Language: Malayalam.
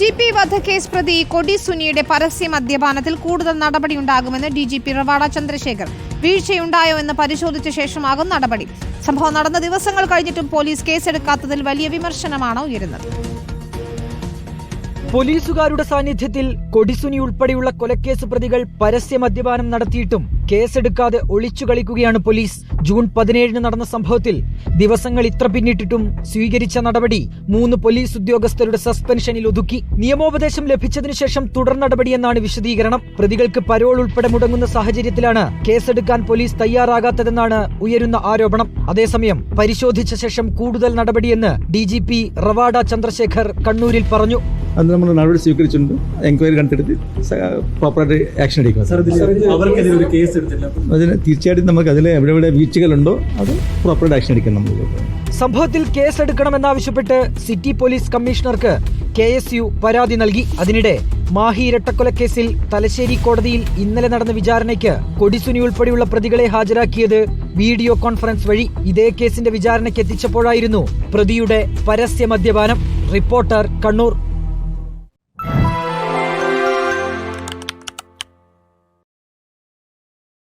ടി പി വധക്കേസ് പ്രതി കൊടി സുനിയുടെ പരസ്യ മദ്യപാനത്തിൽ കൂടുതൽ നടപടിയുണ്ടാകുമെന്ന് D G P Ravada Chandrasekhar. വീഴ്ചയുണ്ടായോ എന്ന് പരിശോധിച്ച ശേഷമാകും നടപടി. സംഭവം നടന്ന ദിവസങ്ങൾ കഴിഞ്ഞിട്ടും പോലീസ് കേസെടുക്കാത്തതിൽ വലിയ വിമർശനമാണ് ഉയരുന്നത്. പോലീസുകാരുടെ സാന്നിധ്യത്തിൽ കൊടിസുനി ഉൾപ്പെടെയുള്ള കൊലക്കേസ് പ്രതികൾ പരസ്യ മദ്യപാനം നടത്തിയിട്ടും കേസെടുക്കാതെ ഒളിച്ചു കളിക്കുകയാണ് പോലീസ്. ജൂൺ പതിനേഴിന് നടന്ന സംഭവത്തിൽ ദിവസങ്ങൾ ഇത്ര പിന്നിട്ടിട്ടും സ്വീകരിച്ച നടപടി മൂന്ന് പോലീസ് ഉദ്യോഗസ്ഥരുടെ സസ്പെൻഷനിൽ ഒതുക്കി. നിയമോപദേശം ലഭിച്ചതിനു ശേഷം തുടർ നടപടിയെന്നാണ് വിശദീകരണം. പ്രതികൾക്ക് പരോൾ ഉൾപ്പെടെ മുടങ്ങുന്ന സാഹചര്യത്തിലാണ് കേസെടുക്കാൻ പോലീസ് തയ്യാറാകാത്തതെന്നാണ് ഉയരുന്ന ആരോപണം. അതേസമയം പരിശോധിച്ച ശേഷം കൂടുതൽ നടപടിയെന്ന് D G P Ravada Chandrasekhar കണ്ണൂരിൽ പറഞ്ഞു. അത് നമ്മൾ നടപടി സ്വീകരിച്ചിട്ടുണ്ട്. എൻക്വയറി കണ്ടെടുത്ത് പ്രോപ്പറായിട്ട് ആക്ഷൻ എടുക്കുക. അവർക്കെതിരെ ഒരു കേസ് എടുത്തില്ല. അതിന് തീർച്ചയായിട്ടും നമുക്ക് അതിൽ എവിടെ എവിടെ വീഴ്ചകളുണ്ടോ അത് പ്രോപ്പറായിട്ട് ആക്ഷൻ എടുക്കണം നമ്മൾ. സംഭവത്തിൽ കേസെടുക്കണമെന്നാവശ്യപ്പെട്ട് സിറ്റി പോലീസ് കമ്മീഷണർക്ക് കെ എസ് യു പരാതി നൽകി. അതിനിടെ മാഹി ഇരട്ടക്കൊലക്കേസിൽ തലശ്ശേരി കോടതിയിൽ ഇന്നലെ നടന്ന വിചാരണയ്ക്ക് കൊടിസുനി ഉൾപ്പെടെയുള്ള പ്രതികളെ ഹാജരാക്കിയത് വീഡിയോ കോൺഫറൻസ് വഴി. ഇതേ കേസിന്റെ വിചാരണയ്ക്ക് എത്തിച്ചപ്പോഴായിരുന്നു പ്രതിയുടെ പരസ്യ മദ്യപാനം റിപ്പോർട്ടർ കണ്ണൂർ